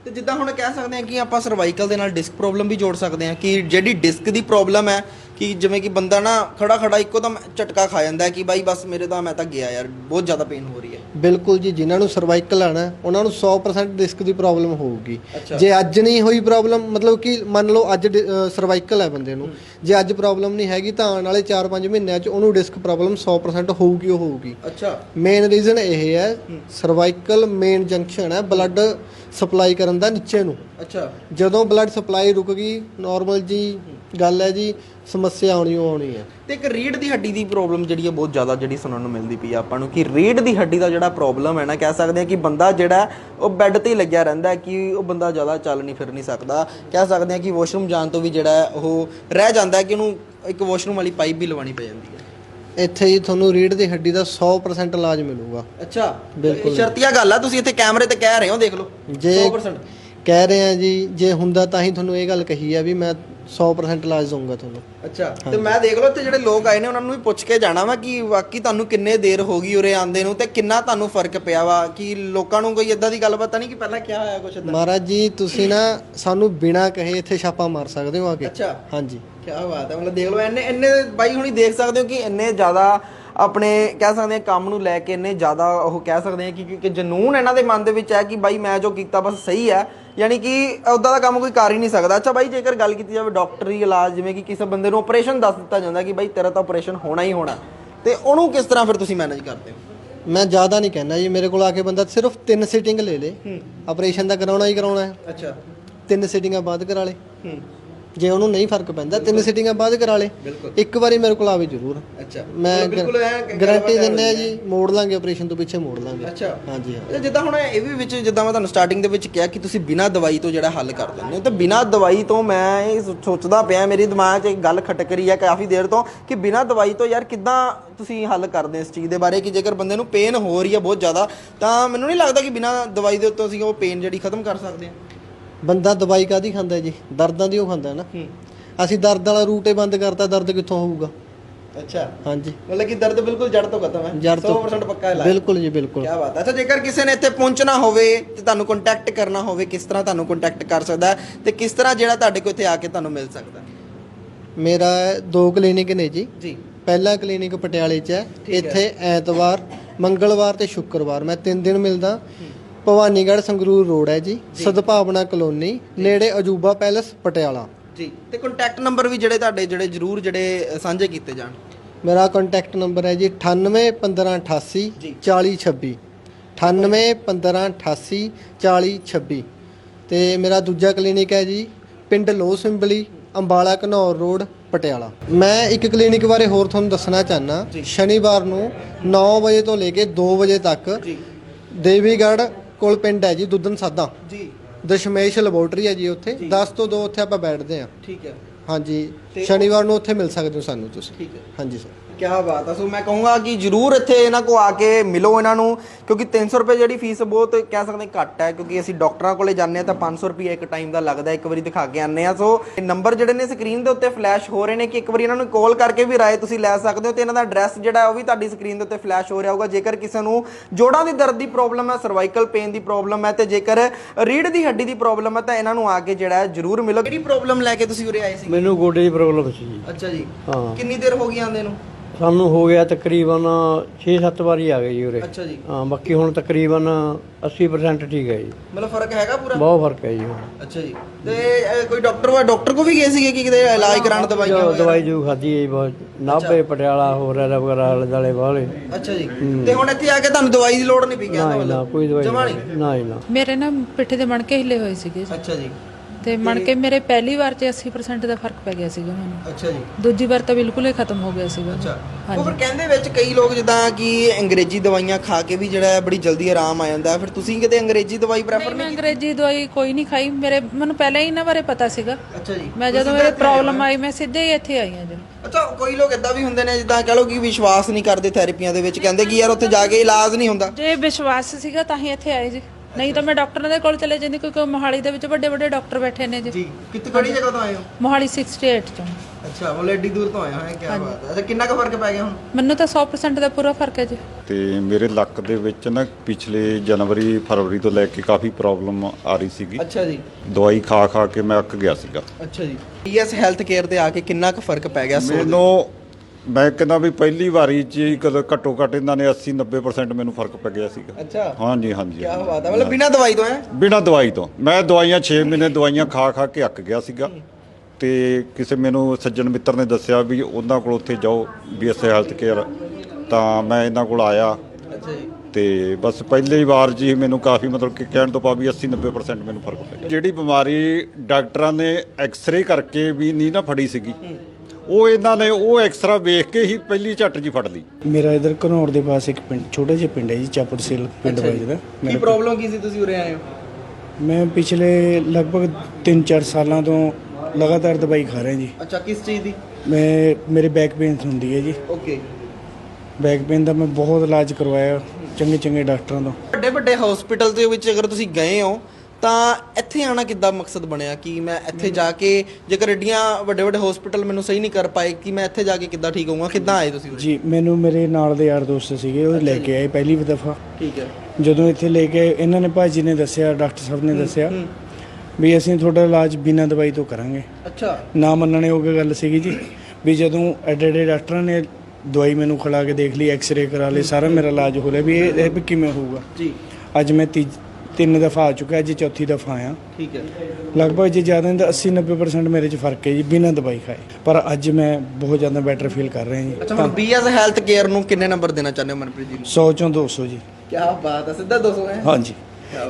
ਤੇ ਜਿੱਦਾਂ ਹੁਣ ਕਹਿ ਸਕਦੇ ਹਾਂ ਕਿ ਆਪਾਂ ਸਰਵਾਈਕਲ ਦੇ ਨਾਲ ਡਿਸਕ ਪ੍ਰੋਬਲਮ ਵੀ ਜੋੜ ਸਕਦੇ ਹਾਂ ਕਿ ਜਿਹੜੀ ਡਿਸਕ ਦੀ ਪ੍ਰੋਬਲਮ ਹੈ ਕਿ ਜਿਵੇਂ ਕਿ ਬੰਦਾ ਨਾ ਖੜਾ ਖੜਾ ਇੱਕੋ ਦਮ ਝਟਕਾ ਖਾ ਜਾਂਦਾ ਹੈ ਕਿ ਬਾਈ ਬਸ ਮੇਰੇ ਤਾਂ ਮੈਂ ਤਾਂ ਗਿਆ ਯਾਰ ਬਹੁਤ ਜ਼ਿਆਦਾ ਪੇਨ ਹੋ ਰਹੀ ਹੈ। ਬਿਲਕੁਲ ਜੀ ਜਿਨ੍ਹਾਂ ਨੂੰ ਸਰਵਾਈਕਲ ਆਣਾ ਉਹਨਾਂ ਨੂੰ 100% ਡਿਸਕ ਦੀ ਪ੍ਰੋਬਲਮ ਹੋਊਗੀ। ਜੇ ਅੱਜ ਨਹੀਂ ਹੋਈ ਪ੍ਰੋਬਲਮ ਮਤਲਬ ਕਿ ਮੰਨ ਲਓ ਅੱਜ ਸਰਵਾਈਕਲ ਹੈ ਬੰਦੇ ਨੂੰ। ਜੇ ਅੱਜ ਪ੍ਰੋਬਲਮ ਨਹੀਂ ਹੈਗੀ ਤਾਂ ਆਉਣ ਵਾਲੇ 4-5 ਮਹੀਨਿਆਂ 'ਚ ਉਹਨੂੰ ਡਿਸਕ ਪ੍ਰੋਬਲਮ 100% ਹੋਊਗੀ ਉਹ ਹੋਊਗੀ। ਅੱਛਾ। ਮੇਨ ਰੀਜ਼ਨ ਇਹ ਹੈ ਸਰਵਾਈਕਲ ਮੇਨ ਜੰਕਸ਼ਨ ਹੈ ਬਲੱਡ ਸਪਲਾਈ ਕਰਨ ਦਾ ਨੀਚੇ ਨੂੰ। ਅੱਛਾ। ਜਦੋਂ ਬਲੱਡ ਸਪਲਾਈ ਰੁਕ ਗਈ ਨਾਰਮਲ ਜੀ ਗੱਲ ਹੈ ਜੀ ਸਮੱਸਿਆ ਆਉਣੀ ਓ ਆਉਣੀ ਹੈ। ਤੇ ਇੱਕ ਰੀੜ ਦੀ ਹੱਡੀ ਦੀ ਪ੍ਰੋਬਲਮ ਜਿਹੜੀ ਹੈ ਬਹੁਤ ਜ਼ਿਆਦਾ ਜਿਹੜੀ ਸੁਣਨ ਨੂੰ ਮਿਲਦੀ ਪਈ ਆ ਆਪਾਂ ਨੂੰ ਕਿ ਰੀੜ ਦੀ ਹੱਡੀ ਦਾ ਜਿਹੜਾ ਪ੍ਰੋਬਲਮ ਹੈ ਨਾ ਕਹਿ ਸਕਦੇ ਆ ਕਿ ਬੰਦਾ ਜਿਹੜਾ ਉਹ ਬੈੱਡ ਤੇ ਹੀ ਲੱਗਿਆ ਰਹਿੰਦਾ ਕਿ ਉਹ ਬੰਦਾ ਜ਼ਿਆਦਾ ਚੱਲ ਨਹੀਂ ਫਿਰ ਨਹੀਂ ਸਕਦਾ। ਕਹਿ ਸਕਦੇ ਆ ਕਿ ਵਾਸ਼ਰੂਮ ਜਾਣ ਤੋਂ ਵੀ ਜਿਹੜਾ ਉਹ ਰਹਿ ਜਾਂਦਾ ਕਿ ਉਹਨੂੰ ਇੱਕ ਵਾਸ਼ਰੂਮ ਵਾਲੀ ਪਾਈਪ ਵੀ ਲਵਾਉਣੀ ਪੈ ਜਾਂਦੀ ਹੈ। ਇੱਥੇ ਹੀ ਤੁਹਾਨੂੰ ਰੀੜ ਦੀ ਹੱਡੀ ਦਾ 100% ਇਲਾਜ ਮਿਲੂਗਾ। ਅੱਛਾ ਬਿਲਕੁਲ। ਸ਼ਰਤੀਆ ਗੱਲ ਆ ਤੁਸੀਂ ਇੱਥੇ ਕੈਮਰੇ ਤੇ ਕਹਿ ਰਹੇ ਹੋ ਦੇਖ ਲਓ। ਜੇ 100% ਕਹਿ ਰਹੇ ਆ ਜੀ ਜੇ ਹੁੰਦਾ ਤਾਂ ਹੀ ਤੁਹਾਨੂੰ ਇਹ ਗੱਲ ਕਹੀ ਆ ਵੀ ਮੈਂ 100% ਇਲਾਜ ਦਊਂਗਾ ਤੁਹਾਨੂੰ। ਅੱਛਾ ਤੇ ਮੈਂ ਦੇਖ ਲਓ ਇੱਥੇ ਜਿਹੜੇ ਲੋਕ ਆਏ ਨੇ ਉਹਨਾਂ ਨੂੰ ਵੀ ਪੁੱਛ ਕੇ ਜਾਣਾ ਵਾ ਕਿ ਵਾਕਈ ਤੁਹਾਨੂੰ ਕਿੰਨੇ ਦੇਰ ਹੋ ਗਈ ਉਰੇ ਆਂਦੇ ਨੂੰ ਤੇ ਕਿੰਨਾ ਤੁਹਾਨੂੰ ਫ਼ਰਕ ਪਿਆ ਵਾ ਕਿ ਲੋਕਾਂ ਨੂੰ ਕੋਈ ਇਦਾਂ ਦੀ ਗੱਲਬਾਤ ਤਾਂ ਨਹੀਂ ਕਿ ਪਹਿਲਾਂ ਕਿਹਾ ਹੋਇਆ ਕੁਛ ਇਦਾਂ ਮਹਾਰਾਜ ਜੀ ਤੁਸੀਂ ਨਾ ਸਾਨੂੰ ਬਿਨਾਂ ਕਹੇ ਇੱਥੇ ਛਾਪਾ ਮਾਰ ਸਕਦੇ ਹੋ ਆ ਕੇ। ਅੱਛਾ। ਹਾਂਜੀ। ਕੀ ਬਾਤ ਹੈ ਮਤਲਬ ਦੇਖ ਲਓ ਇੰਨੇ ਇੰਨੇ ਬਾਈ ਹੁਣੀ ਦੇਖ ਸਕਦੇ ਹੋ ਕਿ ਇੰਨੇ ਜ਼ਿਆਦਾ ਆਪਣੇ ਕਹਿ ਸਕਦੇ ਆ ਕੰਮ ਨੂੰ ਲੈ ਕੇ ਇੰਨੇ ਜ਼ਿਆਦਾ ਉਹ ਕਹਿ ਸਕਦੇ ਆ ਕਿ ਕਿ- ਜਨੂਨ ਇਹਨਾਂ ਦੇ ਮਨ ਦੇ ਵਿੱਚ ਹੈ ਕਿ ਬਾਈ ਮੈਂ ਜੋ ਕੀਤਾ ਬਸ ਸਹੀ ਹੈ। ਯਾਨੀ ਕਿ ਉਦਾਂ ਦਾ ਕੰਮ ਕੋਈ ਕਰ ਹੀ ਨਹੀਂ ਸਕਦਾ। ਅੱਛਾ ਬਾਈ ਜੇਕਰ ਗੱਲ ਕੀਤੀ ਜਾਵੇ ਡਾਕਟਰੀ ਇਲਾਜ ਜਿਵੇਂ ਕਿ ਕਿਸੇ ਬੰਦੇ ਨੂੰ ਆਪਰੇਸ਼ਨ ਦੱਸ ਦਿੱਤਾ ਜਾਂਦਾ ਕਿ ਬਾਈ ਤੇਰਾ ਤਾਂ ਆਪਰੇਸ਼ਨ ਹੋਣਾ ਹੀ ਹੋਣਾ। ਤੇ ਉਹਨੂੰ ਕਿਸ ਤਰ੍ਹਾਂ ਫਿਰ ਤੁਸੀਂ ਮੈਨੇਜ ਕਰਦੇ ਹੋ? ਮੈਂ ਜ਼ਿਆਦਾ ਨਹੀਂ ਕਹਿਣਾ ਜੀ। ਮੇਰੇ ਕੋਲ ਆ ਕੇ ਬੰਦਾ ਸਿਰਫ ਤਿੰਨ ਸੀਟਿੰਗ ਲੈ ਲੇ। ਆਪਰੇਸ਼ਨ ਤਾਂ ਕਰਾਉਣਾ ਹੀ ਕਰਾਉਣਾ ਹੈ। ਅੱਛਾ। ਤਿੰਨ ਸੀਟਿੰਗਾਂ ਬਾਅਦ ਕਰਾ ਲੇ। ਹੂੰ। ਜੇ ਉਹਨੂੰ ਨਹੀਂ ਫ਼ਰਕ ਪੈਂਦਾ ਤਿੰਨ ਸੀਟਿੰਗਾਂ ਬਾਅਦ ਕਰਾ ਲੇ। ਇੱਕ ਵਾਰੀ ਮੇਰੇ ਕੋਲ ਆਵੇ ਜ਼ਰੂਰ। ਅੱਛਾ। ਮੈਂ ਗਾਰੰਟੀ ਦਿੰਦੇ ਆ ਜੀ ਮੋੜ ਲਾਂਗੇ ਆਪਰੇਸ਼ਨ ਤੋਂ ਪਿੱਛੇ ਮੋੜ ਲਾਂਗੇ। ਅੱਛਾ। ਹਾਂਜੀ ਹਾਂ। ਜਿੱਦਾਂ ਹੁਣ ਇਹ ਵੀ ਵਿੱਚ ਜਿੱਦਾਂ ਮੈਂ ਤੁਹਾਨੂੰ ਸਟਾਰਟਿੰਗ ਦੇ ਵਿੱਚ ਕਿਹਾ ਕਿ ਤੁਸੀਂ ਬਿਨਾਂ ਦਵਾਈ ਤੋਂ ਜਿਹੜਾ ਹੱਲ ਕਰ ਦਿੰਦੇ ਹੋ ਤੇ ਬਿਨਾਂ ਦਵਾਈ ਤੋਂ ਮੈਂ ਇਹ ਸੋਚਦਾ ਪਿਆ ਮੇਰੇ ਦਿਮਾਗ 'ਚ ਇੱਕ ਗੱਲ ਖਟਕ ਰਹੀ ਹੈ ਕਾਫੀ ਦੇਰ ਤੋਂ ਕਿ ਬਿਨਾਂ ਦਵਾਈ ਤੋਂ ਯਾਰ ਕਿੱਦਾਂ ਤੁਸੀਂ ਹੱਲ ਕਰਦੇ ਇਸ ਚੀਜ਼ ਦੇ ਬਾਰੇ ਕਿ ਜੇਕਰ ਬੰਦੇ ਨੂੰ ਪੇਨ ਹੋ ਰਹੀ ਹੈ ਬਹੁਤ ਜ਼ਿਆਦਾ ਤਾਂ ਮੈਨੂੰ ਨਹੀਂ ਲੱਗਦਾ ਕਿ ਬਿਨਾਂ ਦਵਾਈ ਦੇ ਉੱਤੇ ਅਸੀਂ ਉਹ ਪੇਨ ਜਿਹੜੀ ਖਤਮ ਕਰ ਸਕਦੇ ਹਾਂ। ਬੰਦਾ ਦਵਾਈ ਕਾਦੀ ਖਾਂਦਾ ਜੀ? ਦਰਦਾਂ ਦੀ ਉਹ ਖਾਂਦਾ ਨਾ। ਅਸੀਂ ਦਰਦ ਵਾਲਾ ਰੂਟ ਹੀ ਬੰਦ ਕਰਤਾ ਦਰਦ ਕਿੱਥੋਂ ਹੋਊਗਾ? ਅੱਛਾ। ਹਾਂਜੀ। ਮਤਲਬ ਕਿ ਦਰਦ ਬਿਲਕੁਲ ਜੜ ਤੋਂ ਖਤਮ ਹੈ। ਜੜ ਤੋਂ। 100% ਪੱਕਾ ਇਲਾਜ। ਬਿਲਕੁਲ ਜੀ ਬਿਲਕੁਲ। ਕੀ ਬਾਤ ਹੈ। ਅੱਛਾ ਜੇਕਰ ਕਿਸੇ ਨੇ ਇੱਥੇ ਪਹੁੰਚਣਾ ਹੋਵੇ ਤੇ ਤੁਹਾਨੂੰ ਕੰਟੈਕਟ ਕਰਨਾ ਹੋਵੇ ਕਿਸ ਤਰ੍ਹਾਂ ਤੁਹਾਨੂੰ ਕੰਟੈਕਟ ਕਰ ਸਕਦਾ ਤੇ ਕਿਸ ਤਰ੍ਹਾਂ ਜਿਹੜਾ ਤੁਹਾਡੇ ਕੋਲ ਇੱਥੇ ਆ ਕੇ ਤੁਹਾਨੂੰ ਮਿਲ ਸਕਦਾ? ਮੇਰਾ ਦੋ ਕਲੀਨਿਕ ਨੇ ਜੀ। ਜੀ। ਪਹਿਲਾ ਕਲੀਨਿਕ ਪਟਿਆਲੇ 'ਚ ਹੈ। ਇੱਥੇ ਐਤਵਾਰ ਮੰਗਲਵਾਰ ਤੇ ਸ਼ੁੱਕਰਵਾਰ। ਮੈਂ ਤਿੰਨ ਦਿਨ ਮਿਲਦਾ। ਭਵਾਨੀਗੜ੍ਹ ਸੰਗਰੂਰ ਰੋਡ ਹੈ ਜੀ ਸਦਭਾਵਨਾ ਕਲੋਨੀ ਨੇੜੇ ਅਜੂਬਾ ਪੈਲਸ ਪਟਿਆਲਾ। ਜੀ ਤੇ ਕੰਟੈਕਟ ਨੰਬਰ ਵੀ ਜਿਹੜੇ ਤੁਹਾਡੇ ਜਿਹੜੇ ਜ਼ਰੂਰ ਜਿਹੜੇ ਸਾਂਝੇ ਕੀਤੇ ਜਾਣ। ਮੇਰਾ ਕੰਟੈਕਟ ਨੰਬਰ ਹੈ ਜੀ 981588 ਜੀ। 4026 981588 4026 ਤੇ ਮੇਰਾ ਦੂਜਾ ਕਲੀਨਿਕ ਹੈ ਜੀ ਪਿੰਡ ਲੋ ਸਿੰਬਲੀ ਅੰਬਾਲਾ ਘਨੌਰ ਰੋਡ ਪਟਿਆਲਾ। ਮੈਂ ਇੱਕ ਕਲੀਨਿਕ ਬਾਰੇ ਹੋਰ ਤੁਹਾਨੂੰ ਦੱਸਣਾ ਚਾਹਨਾ ਸ਼ਨੀਵਾਰ ਨੂੰ 9 ਵਜੇ ਤੋਂ ਲੈ ਕੇ 2 ਵਜੇ ਤੱਕ ਜੀ। ਦੇਵੀਗੜ੍ਹ ਕੋਲ ਪਿੰਡ ਹੈ ਜੀ ਦੁੱਧਨ ਸਾਦਾ ਜੀ। ਦਸ਼ਮੇਸ਼ ਲੈਬੋਰਟਰੀ ਹੈ ਜੀ ਉੱਥੇ। 10 ਤੋਂ 2 ਉੱਥੇ ਆਪਾਂ ਬੈਠਦੇ ਹਾਂ। ਠੀਕ ਹੈ। ਹਾਂਜੀ। ਸ਼ਨੀਵਾਰ ਨੂੰ ਉੱਥੇ ਮਿਲ ਸਕਦੇ ਹੋ ਸਾਨੂੰ ਤੁਸੀਂ। ਠੀਕ ਹੈ। ਹਾਂਜੀ ਸਰ। ਕੀ ਬਾਤ ਹੈ ਸੋ ਮੈਂ ਕਹੂੰਗਾ ਕਿ ਜਰੂਰ ਇੱਥੇ ਇਹਨਾਂ ਕੋ ਆ ਕੇ ਮਿਲੋ ਇਹਨਾਂ ਨੂੰ ਕਿਉਂਕਿ 300 ਰੁਪਏ ਜਿਹੜੀ ਫੀਸ ਬਹੁਤ ਕਹਿ ਸਕਦੇ ਘੱਟ ਹੈ ਕਿਉਂਕਿ ਅਸੀਂ ਡਾਕਟਰਾਂ ਕੋਲੇ ਜਾਂਦੇ ਆ ਤਾਂ 500 ਰੁਪਏ ਇੱਕ ਟਾਈਮ ਦਾ ਲੱਗਦਾ ਇੱਕ ਵਾਰੀ ਦਿਖਾ ਕੇ ਆਨੇ ਆ ਸੋ ਇਹ ਨੰਬਰ ਜਿਹੜੇ ਨੇ ਸਕਰੀਨ ਦੇ ਉੱਤੇ ਫਲੈਸ਼ ਹੋ ਰਹੇ ਨੇ ਕਿ ਇੱਕ ਵਾਰੀ ਇਹਨਾਂ ਨੂੰ ਕਾਲ ਕਰਕੇ ਵੀ ਰਾਏ ਤੁਸੀਂ ਲੈ ਸਕਦੇ ਹੋ ਤੇ ਇਹਨਾਂ ਦਾ ਐਡਰੈਸ ਜਿਹੜਾ ਉਹ ਵੀ ਤੁਹਾਡੀ ਸਕਰੀਨ ਦੇ ਉੱਤੇ ਫਲੈਸ਼ ਹੋ ਰਿਹਾ ਹੋਊਗਾ। ਜੇਕਰ ਕਿਸੇ ਨੂੰ ਜੋੜਾਂ ਦੀ ਦਰਦ ਦੀ ਪ੍ਰੋਬਲਮ ਹੈ ਸਰਵਾਈਕਲ ਪੇਨ ਦੀ ਪ੍ਰੋਬਲਮ ਹੈ ਤੇ ਜੇਕਰ ਰੀੜ ਦੀ ਹੱਡੀ ਦੀ ਪ੍ਰੋਬਲਮ ਹੈ ਤਾਂ ਇਹਨਾਂ ਨੂੰ ਆ ਕੇ ਜਿਹੜਾ ਜਰੂਰ ਮਿਲੋ। ਕਿਹੜੀ ਪ੍ਰੋਬਲਮ ਲੈ ਕੇ ਤੁਸੀਂ ਉਰੇ ਆਏ ਸੀ? ਮੈਨੂੰ ਗੋਡੇ ਦੀ ਪ੍ਰੋਬਲਮ ਸੀ ਅੱਛਾ ਜੀ। ਹਾਂ। ਕਿੰਨੀ ਦੇਰ ਹੋ ਗਈ ਆਂਦੇ ਨੂੰ? ਸਾਨੂੰ ਹੋ ਗਿਆ ਤਕਰੀਬਨ 6-7 ਵਾਰੀ ਆ ਗਏ ਜੀ ਉਰੇ। ਅੱਛਾ ਜੀ। ਹਾਂ ਬਾਕੀ ਹੁਣ ਤਕਰੀਬਨ 80% ਠੀਕ ਹੈ ਜੀ। ਮਤਲਬ ਫ਼ਰਕ ਹੈਗਾ ਪੂਰਾ? ਬਹੁਤ ਫ਼ਰਕ ਹੈ ਜੀ ਹੁਣ। ਅੱਛਾ ਜੀ। ਤੇ ਕੋਈ ਡਾਕਟਰ ਵਾ ਡਾਕਟਰ ਕੋ ਵੀ ਗਏ ਸੀਗੇ ਕਿ ਕਿਤੇ ਇਲਾਜ ਕਰਾਉਣ ਦਵਾਈਆਂ ਜੋ ਵਗੈਰਾ? ਦਵਾਈ ਜੂ ਖਾਦੀ ਹੈ ਜੀ ਬਹੁਤ। ਨਾਭੇ ਪਟਿਆਲਾ ਹੋਰ ਐਰਾ ਵਗੈਰਾ ਆਲੇ ਦੁਆਲੇ ਵਾਲੇ ਅੱਛਾ ਜੀ। ਤੇ ਹੁਣ ਇੱਥੇ ਆ ਕੇ ਤੁਹਾਨੂੰ ਦਵਾਈ ਦੀ ਲੋੜ ਨਹੀਂ ਪਈ ਨਾ ਕਹਿੰਦਾ ਨਾ ਕੋਈ ਦਵਾਈ ਜਮਾ ਨਹੀਂ? ਨਾ ਜੀ, ਨਾ। ਮੇਰੇ ਨਾ ਪਿੱਠੇ ਦੇ ਮਣਕੇ ਹਿੱਲੇ ਹੋਏ ਸੀਗੇ। ਅੱਛਾ ਜੀ। ਤੇ ਮੰਨ ਕੇ ਮੇਰੇ ਪਹਿਲੀ ਵਾਰ 'ਚ 80% ਦਾ ਫ਼ਰਕ ਪੈ ਗਿਆ ਸੀਗਾ ਮੈਨੂੰ। ਅੱਛਾ ਜੀ। ਦੂਜੀ ਵਾਰ ਤਾਂ ਬਿਲਕੁਲ ਹੀ ਖਤਮ ਹੋ ਗਿਆ ਸੀਗਾ। ਉਹ ਫਿਰ ਕਹਿੰਦੇ ਵਿੱਚ ਕਈ ਲੋਕ ਜਿੱਦਾਂ ਕਿ ਅੰਗਰੇਜ਼ੀ ਦਵਾਈਆਂ ਖਾ ਕੇ ਵੀ ਜਿਹੜਾ ਹੈ ਬੜੀ ਜਲਦੀ ਆਰਾਮ ਆ ਜਾਂਦਾ। ਹੈ ਫਿਰ ਤੁਸੀਂ ਕਿਤੇ ਅੰਗਰੇਜ਼ੀ ਦਵਾਈ ਪ੍ਰੈਫਰ ਨਹੀਂ, ਮੈਂ ਅੰਗਰੇਜ਼ੀ ਦਵਾਈ ਕੋਈ ਨਹੀਂ ਖਾਈ। ਮੇਰੇ ਮੈਨੂੰ ਪਹਿਲਾਂ ਹੀ ਇਹਨਾਂ ਬਾਰੇ ਪਤਾ ਸੀਗਾ। ਅੱਛਾ ਜੀ। ਮੈਂ ਜਦੋਂ ਮੇਰੇ ਪ੍ਰੋਬਲਮ ਆਈ ਮੈਂ ਸਿੱਧੇ ਹੀ ਇੱਥੇ ਆਈ ਹਾਂ ਜੀ। ਅੱਛਾ ਕੋਈ ਲੋਕ ਇਦਾਂ ਵੀ ਹੁੰਦੇ ਨੇ ਜਿੱਦਾਂ ਕਹ ਲਓ ਕਿ ਵਿਸ਼ਵਾਸ ਨਹੀਂ ਕਰਦੇ ਥੈਰੇਪੀਆਂ ਦੇ ਵਿੱਚ। ਕਹਿੰਦੇ ਕਿ ਯਾਰ ਉੱਥੇ ਜਾ ਕੇ ਇਲਾਜ ਨਹੀਂ ਹੁੰਦਾ। ਜੇ ਵਿਸ਼ਵਾਸ ਸੀਗਾ ਤਾਂ ਹੀ ਇੱਥੇ ਆਏ ਜੀ। ਨਹੀਂ ਤਾਂ ਮੈਂ ਡਾਕਟਰਾਂ ਦੇ ਕੋਲ ਚਲੇ ਜਾਂਦੀ ਕਿਉਂਕਿ ਮੋਹਾਲੀ ਦੇ ਵਿੱਚ ਵੱਡੇ ਵੱਡੇ ਡਾਕਟਰ ਬੈਠੇ ਨੇ ਜੀ। ਜੀ ਕਿੱਥੇ ਕਿਹੜੀ ਜਗ੍ਹਾ ਤੋਂ ਆਏ ਹੋ? ਮੋਹਾਲੀ 68 ਚੋਂ। ਅੱਛਾ ਉਹ ਐਡੀ ਦੂਰ ਤੋਂ ਆਏ ਹੋ ਕੀ ਬਾਤ ਹੈ। ਅੱਛਾ ਕਿੰਨਾ ਕੁ ਫ਼ਰਕ ਪੈ ਗਿਆ ਹੁਣ? ਮੈਨੂੰ ਤਾਂ 100% ਦਾ ਪੂਰਾ ਫ਼ਰਕ ਹੈ ਜੀ। ਤੇ ਮੇਰੇ ਲੱਕ ਦੇ ਵਿੱਚ ਨਾ ਪਿਛਲੇ ਜਨਵਰੀ ਫਰਵਰੀ ਤੋਂ ਲੈ ਕੇ ਕਾਫੀ ਪ੍ਰੋਬਲਮ ਆ ਰਹੀ ਸੀਗੀ। ਅੱਛਾ ਜੀ। ਦਵਾਈ ਖਾ ਖਾ ਕੇ ਮੈਂ ਅੱਕ ਗਿਆ ਸੀਗਾ। ਅੱਛਾ ਜੀ। ਪੀਐਸ ਹੈਲਥ ਕੇਅਰ ਤੇ ਆ ਕੇ ਕਿੰਨਾ ਕੁ ਫ਼ਰਕ ਪੈ ਗਿਆ? ਸੋ ਮੈਨੂੰ ਮੈਂ ਕਹਿੰਦਾ ਵੀ ਪਹਿਲੀ ਵਾਰੀ ਚ ਹੀ ਕਦੋਂ ਘੱਟੋ ਘੱਟ ਇਹਨਾਂ ਨੇ 80 90% ਮੈਨੂੰ ਫ਼ਰਕ ਪੈ ਗਿਆ ਸੀਗਾ। ਅੱਛਾ। ਹਾਂਜੀ ਹਾਂਜੀ ਕੀ ਬਾਤ ਹੈ ਮਤਲਬ ਬਿਨਾਂ ਦਵਾਈ ਤੋਂ ਹੈ? ਬਿਨਾਂ ਦਵਾਈ ਤੋਂ। ਮੈਂ ਦਵਾਈਆਂ 6 ਮਹੀਨੇ ਦਵਾਈਆਂ ਖਾ ਖਾ ਕੇ ਅੱਕ ਗਿਆ ਸੀਗਾ। ਤੇ ਕਿਸੇ ਮੈਨੂੰ ਸੱਜਣ ਮਿੱਤਰ ਨੇ ਦੱਸਿਆ ਵੀ ਉਹਨਾਂ ਕੋਲ ਉੱਥੇ ਜਾਓ ਬੀਐਸਏ ਹੈਲਥ ਕੇਅਰ। ਤਾਂ ਮੈਂ ਇਹਨਾਂ ਕੋਲ ਆਇਆ। ਅੱਛਾ ਜੀ। ਤੇ ਬਸ ਪਹਿਲੀ ਵਾਰ ਜੀ ਮੈਨੂੰ ਕਾਫੀ ਮਤਲਬ ਕਿ ਕਹਿਣ ਤੋਂ ਪਾ ਵੀ 80 90% ਮੈਨੂੰ ਫ਼ਰਕ ਪੈ ਗਿਆ। ਜਿਹੜੀ ਬਿਮਾਰੀ ਡਾਕਟਰਾਂ ਨੇ ਐਕਸ-ਰੇ ਕਰਕੇ ਵੀ ਨਹੀਂ ਨਾ ਫੜੀ ਸੀਗੀ। ਉਹ ਇਹਨਾਂ ਨੇ ਉਹ ਐਕਸਰਾ ਵੇਖ ਕੇ ਹੀ ਪਹਿਲੀ ਝੱਟ ਜੀ ਫੜ ਲਈ। ਮੇਰਾ ਇਧਰ ਘਨੌਰ ਦੇ ਪਾਸ ਇੱਕ ਪਿੰਡ ਛੋਟਾ ਜਿਹਾ ਪਿੰਡ ਹੈ ਜੀ ਚਾਪੜ ਸੇਲ ਪਿੰਡ ਵੱਜਦਾ। ਕੀ ਪ੍ਰੋਬਲਮ ਕੀ ਸੀ ਤੁਸੀਂ ਉਰੇ ਆਏ ਹੋ? ਮੈਂ ਪਿਛਲੇ ਲਗਭਗ 3-4 ਸਾਲਾਂ ਤੋਂ ਲਗਾਤਾਰ ਦਵਾਈ ਖਾ ਰਿਹਾ ਜੀ। ਅੱਛਾ ਕਿਸ ਚੀਜ਼ ਦੀ? ਮੈਂ ਮੇਰੇ ਬੈਕ ਪੇਨ ਹੁੰਦੀ ਹੈ ਜੀ। ਓਕੇ ਬੈਕ ਪੇਨ ਦਾ ਮੈਂ ਬਹੁਤ ਇਲਾਜ ਕਰਵਾਇਆ ਚੰਗੇ ਚੰਗੇ ਡਾਕਟਰਾਂ ਤੋਂ। ਵੱਡੇ ਵੱਡੇ ਹਸਪੀਟਲ ਦੇ ਵਿੱਚ ਅਗਰ ਤੁਸੀਂ ਗਏ ਹੋ ਤਾਂ ਇੱਥੇ ਆਣਾ ਕਿੱਦਾਂ ਮਕਸਦ ਬਣਿਆ? ਕਿ ਮੈਂ ਇੱਥੇ ਜਾ ਕੇ ਜੇਕਰ ਏਡੀਆਂ ਵੱਡੇ ਵੱਡੇ ਹਸਪੀਟਲ ਮੈਨੂੰ ਸਹੀ ਨਹੀਂ ਕਰ ਪਾਏ ਕਿ ਮੈਂ ਇੱਥੇ ਜਾ ਕੇ ਕਿੱਦਾਂ ਠੀਕ ਹੋਊਂਗਾ? ਕਿੱਦਾਂ ਆਏ ਤੁਸੀਂ ਉਰੇ? ਜੀ ਮੈਨੂੰ ਮੇਰੇ ਨਾਲ ਦੇ ਯਾਰ ਦੋਸਤ ਸੀਗੇ ਉਹ ਲੈ ਕੇ ਆਏ ਪਹਿਲੀ ਦਫਾ। ਠੀਕ ਹੈ। ਜਦੋਂ ਇੱਥੇ ਲੈ ਕੇ ਆਏ, ਇਹਨਾਂ ਨੇ ਭਾਜੀ ਨੇ ਦੱਸਿਆ ਡਾਕਟਰ ਸਾਹਿਬ ਨੇ ਦੱਸਿਆ ਵੀ ਅਸੀਂ ਤੁਹਾਡਾ ਇਲਾਜ ਬਿਨਾਂ ਦਵਾਈ ਤੋਂ ਕਰਾਂਗੇ। ਅੱਛਾ। ਨਾ ਮੰਨਣੇ ਉਹ ਗੱਲ ਸੀਗੀ ਜੀ ਵੀ ਜਦੋਂ ਐਡੇ ਐਡੇ ਡਾਕਟਰਾਂ ਨੇ ਦਵਾਈ ਮੈਨੂੰ ਖਿਲਾ ਕੇ ਦੇਖ ਲਈ ਐਕਸ-ਰੇ ਕਰਾ ਲਏ ਸਾਰਾ ਮੇਰਾ ਇਲਾਜ ਹੋ ਰਿਹਾ ਵੀ ਇਹ ਇਹ ਵੀ ਕਿਵੇਂ ਹੋਊਗਾ। ਜੀ। ਅੱਜ ਮੈਂ ਤੀਜ ਤਿੰਨ ਦਫਾ ਆ ਚੁੱਕਾ ਅੱਜ ਚੌਥੀ ਦਫਾ ਆਇਆ ਠੀਕ ਹੈ। ਲਗਭਗ ਜੇ ਜ਼ਿਆਦਾ ਨਹੀਂ ਤਾਂ 80 90% ਮੇਰੇ 'ਚ ਫ਼ਰਕ ਹੈ ਜੀ ਬਿਨਾਂ ਦਵਾਈ ਖਾਏ। ਪਰ ਅੱਜ ਮੈਂ ਬਹੁਤ ਜ਼ਿਆਦਾ ਬੈਟਰ ਫੀਲ ਕਰ ਰਿਹਾ ਜੀ। ਅੱਛਾ ਹੁਣ ਬੀਐਸ ਹੈਲਥ ਕੇਅਰ ਨੂੰ ਕਿੰਨੇ ਨੰਬਰ ਦੇਣਾ ਚਾਹੁੰਦੇ ਹੋ ਮਨਪ੍ਰੀਤ ਜੀ ਨੂੰ? 100 ਚੋਂ 200 ਜੀ। ਕੀ ਬਾਤ ਹੈ ਸਿੱਧਾ 200 ਹੈ। ਹਾਂਜੀ।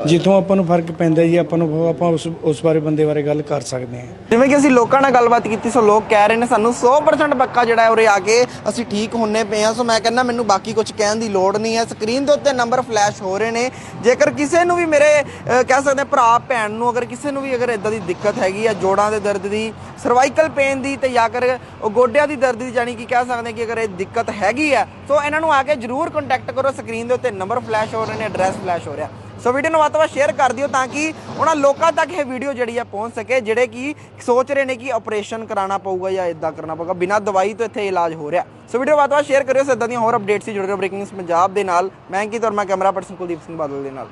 ਜਿੱਥੋਂ ਆਪਾਂ ਨੂੰ ਫ਼ਰਕ ਪੈਂਦਾ ਜੀ, ਆਪਾਂ ਨੂੰ ਆਪਾਂ ਉਸ ਉਸ ਬਾਰੇ ਬੰਦੇ ਬਾਰੇ ਗੱਲ ਕਰ ਸਕਦੇ ਹਾਂ। ਜਿਵੇਂ ਕਿ ਅਸੀਂ ਲੋਕਾਂ ਨਾਲ ਗੱਲਬਾਤ ਕੀਤੀ, ਸੋ ਲੋਕ ਕਹਿ ਰਹੇ ਨੇ ਸਾਨੂੰ 100% ਪੱਕਾ ਜਿਹੜਾ ਹੈ ਉਰੇ ਆ ਕੇ ਅਸੀਂ ਠੀਕ ਹੁੰਨੇ ਪਏ ਆ ਸੋ ਮੈਂ ਕਹਿੰਦਾ ਮੈਨੂੰ ਬਾਕੀ ਕੁਝ ਕਹਿਣ ਦੀ ਲੋੜ ਨਹੀਂ ਹੈ। ਸਕਰੀਨ ਦੇ ਉੱਤੇ ਨੰਬਰ ਫਲੈਸ਼ ਹੋ ਰਹੇ ਨੇ। ਜੇਕਰ ਕਿਸੇ ਨੂੰ ਵੀ ਮੇਰੇ ਕਹਿ ਸਕਦੇ ਭਰਾ, ਭੈਣ ਨੂੰ, ਅਗਰ ਕਿਸੇ ਨੂੰ ਵੀ ਅਗਰ ਇਦਾਂ ਦੀ ਦਿੱਕਤ ਹੈਗੀ ਆ, ਜੋੜਾਂ ਦੇ ਦਰਦ ਦੀ ਸਰਵਾਈਕਲ ਪੇਨ ਦੀ ਤੇ ਜਾਂ ਕਰ ਗੋਡਿਆਂ ਦੀ ਦਰਦ ਦੀ ਜਾਨੀ ਕਿ ਕਹਿ ਸਕਦੇ ਹਾਂ ਕਿ ਅਗਰ ਇਹ ਦਿੱਕਤ ਹੈਗੀ ਆ, ਸੋ ਇਹਨਾਂ ਨੂੰ ਆ ਕੇ ਜਰੂਰ ਕੰਟੈਕਟ ਕਰੋ। ਸਕਰੀਨ ਦੇ ਉੱਤੇ ਨੰਬਰ ਫਲੈਸ਼ ਹੋ ਰਹੇ ਨੇ ਐਡਰੈਸ ਫਲੈਸ਼ ਹੋ ਰਿਹਾ। ਸੋ ਵੀਡੀਓ ਨੂੰ ਵੱਧ ਤੋਂ ਵੱਧ ਸ਼ੇਅਰ ਕਰ ਦਿਓ ਤਾਂ ਕਿ ਉਹਨਾਂ ਲੋਕਾਂ ਤੱਕ ਇਹ ਵੀਡੀਓ ਜਿਹੜੀ ਆ ਪਹੁੰਚ ਸਕੇ, ਜਿਹੜੇ ਕਿ ਸੋਚ ਰਹੇ ਨੇ ਕਿ ਆਪਰੇਸ਼ਨ ਕਰਾਉਣਾ ਪਊਗਾ ਜਾਂ ਇਦਾਂ ਕਰਨਾ ਪਊਗਾ, ਬਿਨਾਂ ਦਵਾਈ ਤੋਂ ਇੱਥੇ ਇਲਾਜ ਹੋ ਰਿਹਾ। ਸੋ ਵੀਡੀਓ ਵੱਧ ਤੋਂ ਵੱਧ ਸ਼ੇਅਰ ਕਰਿਓ, ਸੋ ਇਦਾਂ ਦੀਆਂ ਹੋਰ ਅਪਡੇਟਸ ਜੁੜ ਰਹੇ ਰਹੋ ਬ੍ਰੇਕਿੰਗ ਨਿਊਜ਼ ਪੰਜਾਬ ਦੇ ਨਾਲ। ਮੈਂ ਕੀ ਤੁਹਾਡਾ ਕੈਮਰਾ ਪਰਸਨ ਕੁਲਦੀਪ ਸਿੰਘ ਬਾਦਲ ਦੇ ਨਾਲ।